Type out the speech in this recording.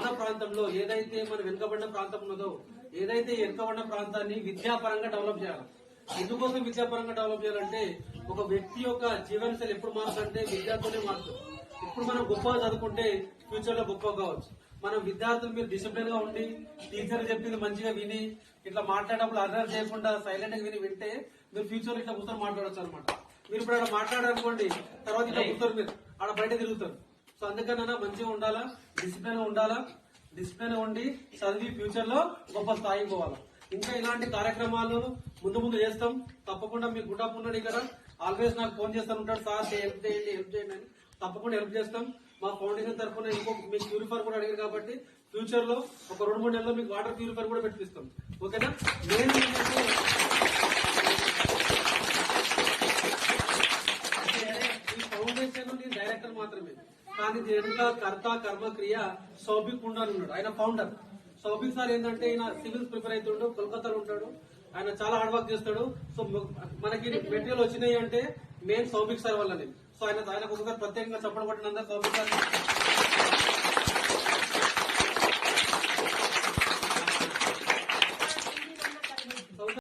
మన ప్రాంతంలో ఏదైతే మన వెనుకబడిన ప్రాంతం ఉన్నదో ఏదైతే వెనుకబడిన ప్రాంతాన్ని విద్యాపరంగా డెవలప్ చేయాలి. ఎందుకోసం విద్యాపరంగా డెవలప్ చేయాలంటే ఒక వ్యక్తి యొక్క జీవన శైలి ఎప్పుడు మారుతుందంటే విద్యార్థులే మారుతుంది ఇప్పుడు మనం గొప్పగా చదువుకుంటే ఫ్యూచర్లో గొప్ప కావచ్చు. మనం విద్యార్థులు మీరు డిసిప్లిన్గా ఉండి టీచర్ చెప్పింది మంచిగా విని ఇట్లా మాట్లాడేటప్పుడు అర్రర్ చేయకుండా సైలెంట్గా విని వింటే మీరు ఫ్యూచర్ ఇట్లా కూర్చొని మాట్లాడచ్చు అనమాట మీరు ఇప్పుడు అక్కడ మాట్లాడారనుకోండి తర్వాత ఇట్లా కూర్చొని మీరు అక్కడ బయట తిరుగుతారు. సో అందుకన్నా మంచిగా ఉండాలా? డిసిప్లిన్ ఉండాలా? డిసిప్లిన్ ఉండి చదివి ఫ్యూచర్లో గొప్ప స్థాయి పోవాలా. ఇంకా ఇలాంటి కార్యక్రమాలు ముందు ముందు చేస్తాం. తప్పకుండా మీ గుడ్డప్ ఉన్నాడు ఇక్కడ ఆల్వేస్ నాకు ఫోన్ చేస్తాను. ఉంటాడు సార్ హెల్ప్ చేయండి హెల్ప్ చేయండి అని తప్పకుండా హెల్ప్ చేస్తాం. మా ఫౌండేషన్ తరఫున ఇంకో మీకు ప్యూరిఫైర్ కూడా అడిగారు కాబట్టి ఫ్యూచర్లో ఒక రెండు మూడు నెలల్లో మీకు వాటర్ ప్యూరిఫైర్ కూడా పెట్టిస్తాం. ఓకేనా నేను ఏంటంటే ఈ ఫౌండేషన్ నేను డైరెక్టర్ మాత్రమే. కానీ దీని వెనుక కర్త కర్మ క్రియ సౌభిక్ ఉండా ఉన్నాడు. ఆయన ఫౌండర్ సౌభిక్ సార్ ఏంటంటే ఈయన సివిల్స్ ప్రిపేర్ అవుతుండు కోల్కతాలో ఉంటాడు. ఆయన చాలా హార్డ్ వర్క్ చేస్తాడు. సో మనకి మెటీరియల్ వచ్చినాయి అంటే మెయిన్ సౌభిక్ సార్ వల్లనే. సో ఆయన ఆయన ఒకసారి ప్రత్యేకంగా చెప్పడం కొట్టినందుకు సౌభిక్ సార్